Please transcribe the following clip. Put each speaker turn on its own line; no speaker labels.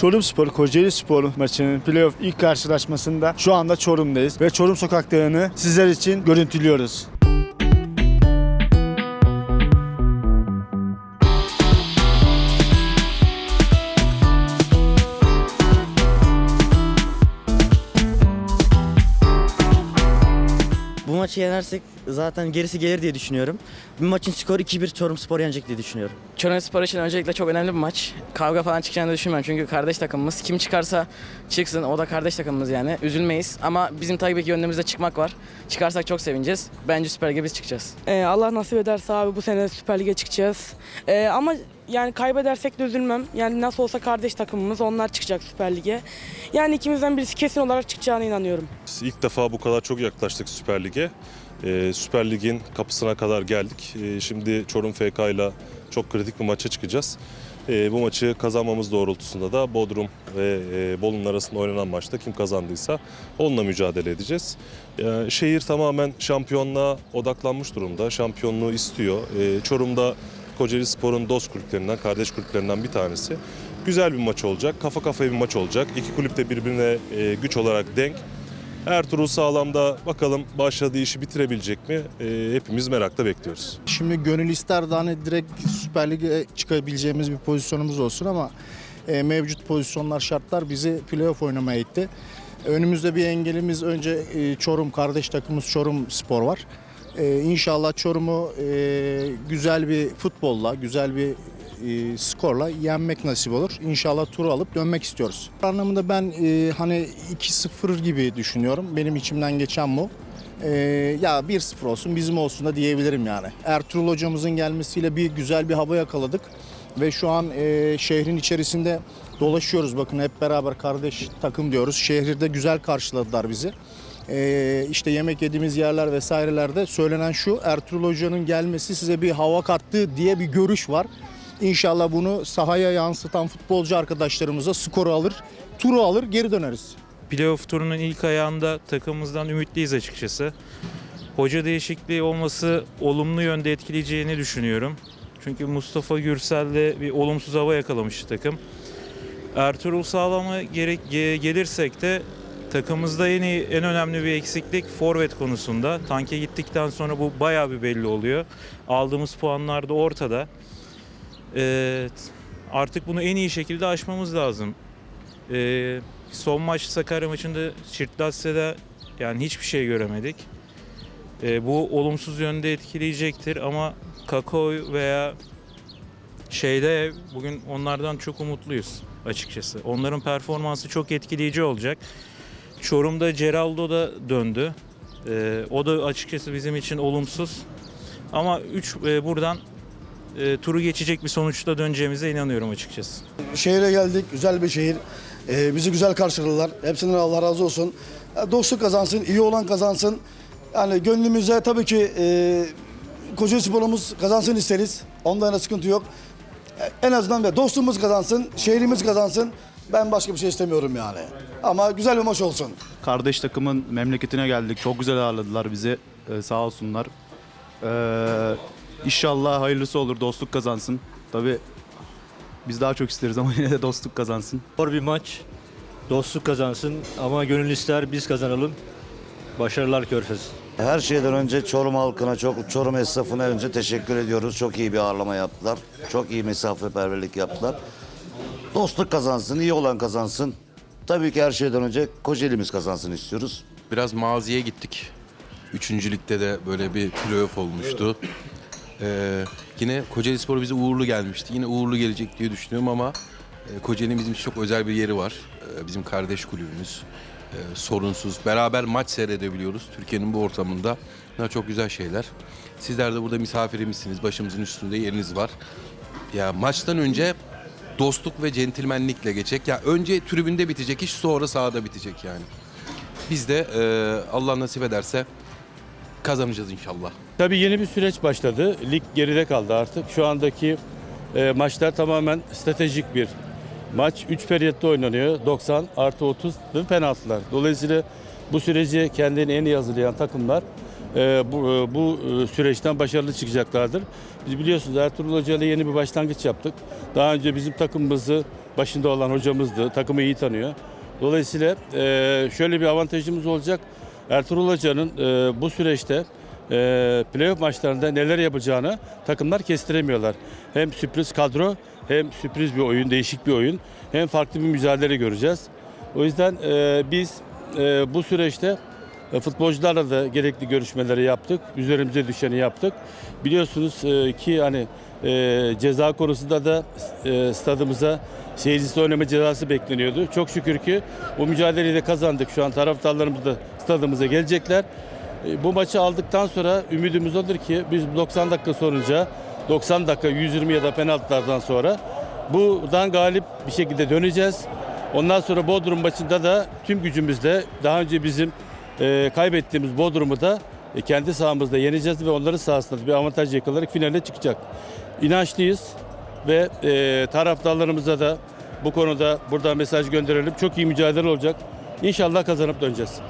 Çorum Spor Kocaeli Spor maçının playoff ilk karşılaşmasında şu anda Çorum'dayız ve Çorum sokaklarını sizler için görüntülüyoruz.
Bu maçı yenersek zaten gerisi gelir diye düşünüyorum. Bu maçın skoru 2-1 Çorum Spor yenecek diye düşünüyorum.
Çorum Spor için öncelikle çok önemli bir maç. Kavga falan çıkacağını düşünmüyorum çünkü kardeş takımımız. Kim çıkarsa çıksın o da kardeş takımımız yani. Üzülmeyiz ama bizim tabii ki önümüzde çıkmak var. Çıkarsak çok sevineceğiz. Bence Süper Lig'e biz çıkacağız.
Ee, Allah nasip ederse abi bu sene Süper Lig'e çıkacağız. Ee, ama yani kaybedersek de üzülmem. Yani nasıl olsa kardeş takımımız onlar çıkacak Süper Lig'e. Yani ikimizden birisi kesin olarak çıkacağına inanıyorum.
İlk defa bu kadar çok yaklaştık Süper Lig'e. Ee, Süper Lig'in kapısına kadar geldik. Ee, şimdi Çorum FK ile çok kritik bir maça çıkacağız. Ee, bu maçı kazanmamız doğrultusunda da Bodrum ve e, Bolu'nun arasında oynanan maçta kim kazandıysa onunla mücadele edeceğiz. Ee, şehir tamamen şampiyonluğa odaklanmış durumda. Şampiyonluğu istiyor. Ee, Çorum'da Kocaeli Spor'un dost kulüplerinden, kardeş kulüplerinden bir tanesi. Güzel bir maç olacak, kafa kafaya bir maç olacak. İki kulüp de birbirine e, güç olarak denk. Ertuğrul Sağlam'da bakalım başladığı işi bitirebilecek mi? Ee, hepimiz merakla bekliyoruz.
Şimdi gönül ister de hani direkt Süper Lig'e çıkabileceğimiz bir pozisyonumuz olsun ama e, mevcut pozisyonlar şartlar bizi playoff oynamaya itti. Önümüzde bir engelimiz önce e, Çorum kardeş takımımız Çorum Spor var. E, inşallah Çorum'u e, güzel bir futbolla, güzel bir e, skorla yenmek nasip olur. İnşallah turu alıp dönmek istiyoruz. Anlamında ben e, hani 2-0 gibi düşünüyorum. Benim içimden geçen bu. Ee, ya 1-0 olsun bizim olsun da diyebilirim yani. Ertuğrul hocamızın gelmesiyle bir güzel bir hava yakaladık. Ve şu an e, şehrin içerisinde dolaşıyoruz. Bakın hep beraber kardeş takım diyoruz. Şehirde güzel karşıladılar bizi. Ee, işte yemek yediğimiz yerler vesairelerde söylenen şu Ertuğrul Hoca'nın gelmesi size bir hava kattı diye bir görüş var. İnşallah bunu sahaya yansıtan futbolcu arkadaşlarımıza skoru alır, turu alır, geri döneriz.
Playoff turunun ilk ayağında takımımızdan ümitliyiz açıkçası. Hoca değişikliği olması olumlu yönde etkileyeceğini düşünüyorum. Çünkü Mustafa Gürsel'le bir olumsuz hava yakalamıştı takım. Ertuğrul Sağlam'a gerek ge- gelirsek de takımımızda yeni en önemli bir eksiklik forvet konusunda. Tanke gittikten sonra bu bayağı bir belli oluyor. Aldığımız puanlar da ortada. Ee, artık bunu en iyi şekilde aşmamız lazım. Ee, son maç Sakarya maçında Çirtlasse'de yani hiçbir şey göremedik. Ee, bu olumsuz yönde etkileyecektir ama Kakao veya şeyde bugün onlardan çok umutluyuz açıkçası. Onların performansı çok etkileyici olacak. Çorum'da Geraldo da döndü. Ee, o da açıkçası bizim için olumsuz. Ama 3 buradan e, turu geçecek bir sonuçta döneceğimize inanıyorum açıkçası.
Şehire geldik, güzel bir şehir. Ee, bizi güzel karşıladılar. Hepsinden Allah razı olsun. Ya, Dostluk kazansın, iyi olan kazansın. Yani gönlümüzde tabii ki e, Kocaeli Spor'umuz kazansın isteriz. Ondan da sıkıntı yok. E, En azından ve dostluğumuz kazansın, şehrimiz kazansın. Ben başka bir şey istemiyorum yani. Ama güzel bir maç olsun.
Kardeş takımın memleketine geldik. Çok güzel ağırladılar bizi. Ee, sağ olsunlar. Ee, inşallah hayırlısı olur. Dostluk kazansın. Tabii biz daha çok isteriz ama yine de dostluk kazansın.
Zor bir maç. Dostluk kazansın ama gönül ister biz kazanalım. Başarılar Körfez.
Her şeyden önce Çorum halkına, çok Çorum esnafına önce teşekkür ediyoruz. Çok iyi bir ağırlama yaptılar. Çok iyi misafirperverlik yaptılar. Dostluk kazansın, iyi olan kazansın. Tabii ki her şeyden önce Kocaeli'miz kazansın istiyoruz.
Biraz maziye gittik. Üçüncü ligde de böyle bir playoff olmuştu. Ee, yine Kocaeli Spor bize uğurlu gelmişti. Yine uğurlu gelecek diye düşünüyorum ama e, Kocaeli'nin bizim çok özel bir yeri var. Ee, bizim kardeş kulübümüz. Ee, sorunsuz. Beraber maç seyredebiliyoruz. Türkiye'nin bu ortamında. Bunlar çok güzel şeyler. Sizler de burada misafirimizsiniz. Başımızın üstünde yeriniz var. Ya maçtan önce dostluk ve centilmenlikle geçecek. Ya önce tribünde bitecek iş sonra sahada bitecek yani. Biz de e, Allah nasip ederse kazanacağız inşallah.
Tabii yeni bir süreç başladı. Lig geride kaldı artık. Şu andaki e, maçlar tamamen stratejik bir maç. 3 periyotta oynanıyor. 90 artı 30 ve penaltılar. Dolayısıyla bu süreci kendini en iyi hazırlayan takımlar e, bu, e, bu e, süreçten başarılı çıkacaklardır. Biz biliyorsunuz Ertuğrul Hoca ile yeni bir başlangıç yaptık. Daha önce bizim takımımızı başında olan hocamızdı. Takımı iyi tanıyor. Dolayısıyla e, şöyle bir avantajımız olacak. Ertuğrul Hoca'nın e, bu süreçte e, playoff maçlarında neler yapacağını takımlar kestiremiyorlar. Hem sürpriz kadro hem sürpriz bir oyun, değişik bir oyun hem farklı bir mücadele göreceğiz. O yüzden e, biz e, bu süreçte futbolcularla da gerekli görüşmeleri yaptık. Üzerimize düşeni yaptık. Biliyorsunuz e, ki hani e, ceza konusunda da e, stadımıza seyircisiz oynama cezası bekleniyordu. Çok şükür ki bu mücadeleyi de kazandık. Şu an taraftarlarımız da stadımıza gelecekler. E, Bu maçı aldıktan sonra ümidimiz odur ki biz 90 dakika sorunca 90 dakika 120 ya da penaltılardan sonra buradan galip bir şekilde döneceğiz. Ondan sonra Bodrum maçında da tüm gücümüzle daha önce bizim e, kaybettiğimiz Bodrum'u da e, kendi sahamızda yeneceğiz ve onların sahasında bir avantaj yakalayarak finale çıkacak. İnançlıyız ve e, taraftarlarımıza da bu konuda burada mesaj gönderelim. Çok iyi mücadele olacak. İnşallah kazanıp döneceğiz.